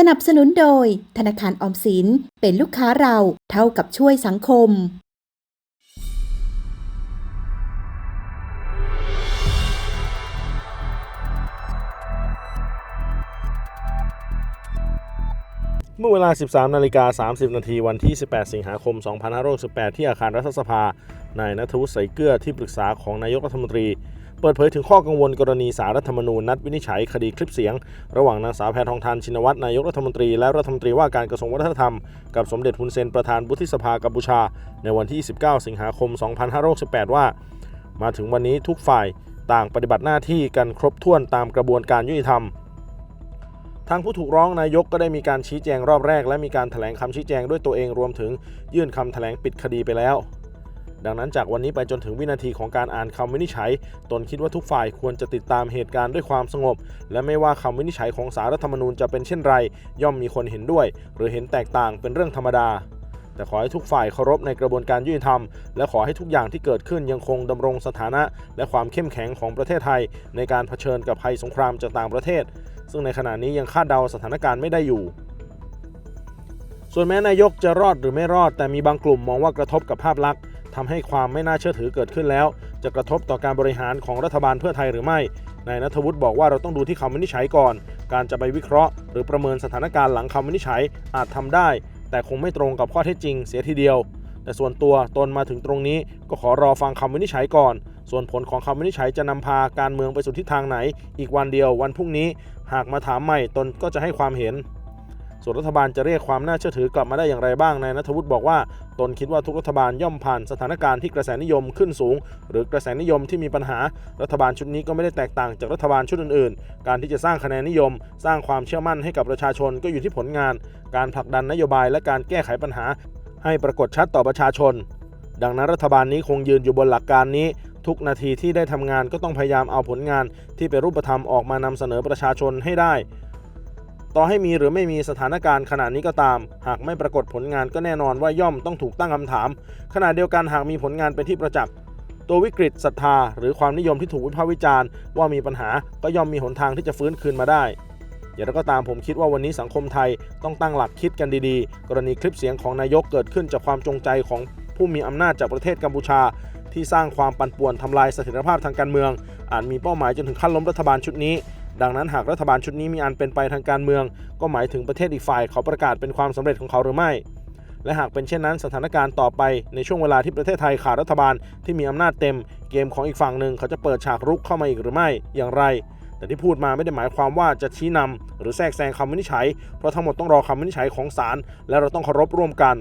สนับสนุนโดย ธนาคารออมสินเป็นลูกค้าเราเท่ากับช่วยสังคม เมื่อเวลา 13 นาฬิกา 30 นาทีวันที่ 18 สิงหาคม 2568 ที่อาคารรัฐสภา นายนัทวุฒิใสเกลือที่ปรึกษาของนายกรัฐมนตรี เปิดเผยถึงข้อกังวลกรณีสารรัฐธรรมนูญนัดวินิจฉัยคดีคลิปเสียง ระหว่างนางสาวแพทองทานชินวัตรนายกรัฐมนตรีและรัฐมนตรีว่าการกระทรวงวัฒนธรรม กับสมเด็จฮุนเซนประธานวุฒิสภากัมพูชา ในวันที่ 19 สิงหาคม 2568 ว่า มาถึงวันนี้ทุกฝ่ายต่างปฏิบัติหน้าที่กันครบถ้วนตามกระบวนการยุติธรรมทางผู้ถูกร้องนายกก็ได้มีการชี้แจงรอบแรก และมีการถแถลงคำชี้แจงด้วยตัวเองรวมถึงยื่นคำแถลงปิดคดีไปแล้ว ดังนั้นจากวันนี้ไปจนถึงวินาทีของการอ่านคำวินิจฉัย ตนคิดว่าทุกฝ่ายควรจะติดตามเหตุการณ์ด้วยความสงบ และไม่ว่าคำวินิจฉัยของสารรัฐธรรมนูญจะเป็นเช่นไร ย่อมมีคนเห็นด้วย หรือเห็นแตกต่างเป็นเรื่องธรรมดาแต่ขอให้ทุกฝ่ายเคารพในกระบวนการยุติธรรม และขอให้ทุกอย่างที่เกิดขึ้นยังคงดำรงสถานะ และความเข้มแข็งของประเทศไทย ในการเผชิญกับภัยสงครามจากต่างประเทศ ซึ่งในขณะนี้ยังคาดเดาสถานการณ์ไม่ได้อยู่ ส่วนแม้นายกจะรอดหรือไม่รอด แต่มีบางกลุ่มมองว่ากระทบกับภาพลักษณ์ ทำให้ความไม่น่าเชื่อถือเกิดขึ้นแล้ว จะกระทบต่อการบริหารของรัฐบาลเพื่อไทยหรือไม่นายนัทวุฒิบอกว่าเราต้องดูที่คำวินิจฉัยก่อน การจะไปวิเคราะห์ หรือประเมินสถานการณ์หลังคำวินิจฉัยอาจทำได้ แต่คงไม่ตรงกับข้อเท็จจริงเสียทีเดียว แต่ส่วนตัวตนมาถึงตรงนี้ก็ขอรอฟังคำวินิจฉัยก่อน ส่วนผลของคำวินิจฉัยจะนำพาการเมืองไปสู่ทิศทางไหน อีกวันเดียววันพรุ่งนี้ หากมาถามใหม่ตนก็จะให้ความเห็นส่วนรัฐบาลจะเรียกความน่าเชื่อถือกลับมาได้อย่างไรบ้างนายนัทวุฒิบอกว่า ตนคิดว่าทุกรัฐบาลย่อมผ่านสถานการณ์ที่กระแสนิยมขึ้นสูง หรือกระแสนิยมที่มีปัญหา รัฐบาลชุดนี้ก็ไม่ได้แตกต่างจากรัฐบาลชุดอื่นๆ การที่จะสร้างคะแนนนิยม สร้างความเชื่อมั่นให้กับประชาชนก็อยู่ที่ผลงาน การผลักดันนโยบายและการแก้ไขปัญหา ให้ปรากฏชัดต่อประชาชน ดังนั้นรัฐบาลนี้คงยืนอยู่บนหลักการนี้ทุกนาทีที่ได้ทำงานก็ต้องพยายามเอาผลงานที่เป็นรูปธรรมออกมานำเสนอประชาชนให้ได้ ต่อให้มีหรือไม่มีสถานการณ์ขนาดนี้ก็ตาม หากไม่ปรากฏผลงานก็แน่นอนว่าย่อมต้องถูกตั้งคำถาม ขณะเดียวกันหากมีผลงานเป็นที่ประจักษ์ตัววิกฤตศรัทธา หรือความนิยมที่ถูกวิพากษ์วิจารณ์ว่ามีปัญหาก็ย่อมมีหนทางที่จะฟื้นคืนมาได้ อย่างไรก็ตามผมคิดว่าวันนี้สังคมไทยต้องตั้งหลักคิดกันดีๆ กรณีคลิปเสียงของนายกเกิดขึ้นจากความจงใจของผู้มีอำนาจจากประเทศกัมพูชา ที่สร้างความปั่นป่วนทำลายเสถียรภาพทางการเมืองอาจมีเป้าหมายจนถึงขั้นล้มรัฐบาลชุดนี้ ดังนั้นหากรัฐบาลชุดนี้มีอันเป็นไปทางการเมือง ก็หมายถึงประเทศอีกฝ่ายเขาประกาศเป็นความสำเร็จของเขาหรือไม่ และหากเป็นเช่นนั้นสถานการณ์ต่อไปในช่วงเวลาที่ประเทศไทยขาดรัฐบาลที่มีอำนาจเต็ม เกมของอีกฝั่งหนึ่งเขาจะเปิดฉากรุกเข้ามาอีกหรือไม่อย่างไร แต่ที่พูดมาไม่ได้หมายความว่าจะชี้นำหรือแทรกแซงคำวินิจฉัย เพราะทั้งหมดต้องรอคำวินิจฉัยของศาลและเราต้องเคารพร่วมกัน